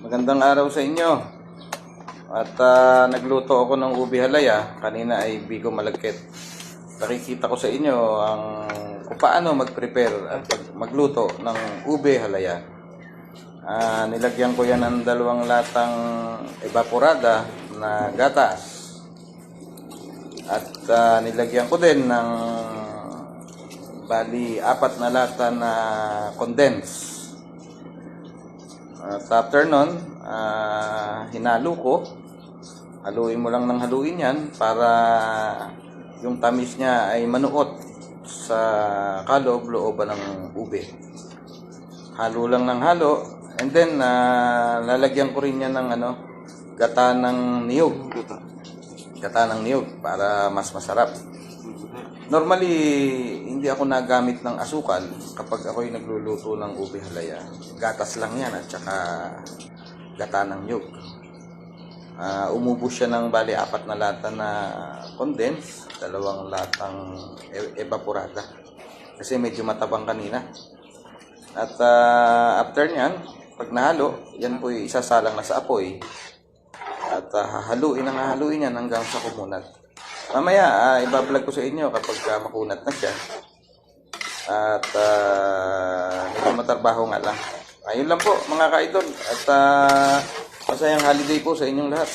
Magandang araw sa inyo. At ah, nagluto ako ng ubi halaya. Kanina ay bigo malagkit. Nakikita ko sa inyo ang kung paano mag-prepare at magluto ng ube halaya. Ah, nilagyan ko yan ng dalawang latang evaporada na gatas. At ah, nilagyan ko din ng bali apat na lata na condense. At after nun, ah, hinalo ko. Haluin mo lang ng haluin yan para yung tamis niya ay manuot sa kaloob-looban ng ube. Halo lang ng halo. And then, ah, lalagyan ko rin yan ng ano, gata ng niyog. Gata ng niyog para mas masarap. Normally, hindi ako nagamit ng asukal kapag ako'y nagluluto ng ube halaya. Gatas lang yan at saka gata ng nyug. Ah, umubos siya ng bali apat na lata na condense, dalawang latang e- evaporada. Kasi medyo matabang kanina. At ah, after niyan, pag nahalo, yan po isasalang na sa apoy. At ah, hahaluin ang hahaluin yan hanggang sa kumunat. Mamaya, ah, ibablog ko sa inyo kapag ah, makunat na siya. At uh, medyo matarbaho nga lang. Ayun lang po mga kaidol. At ah, masayang holiday po sa inyong lahat.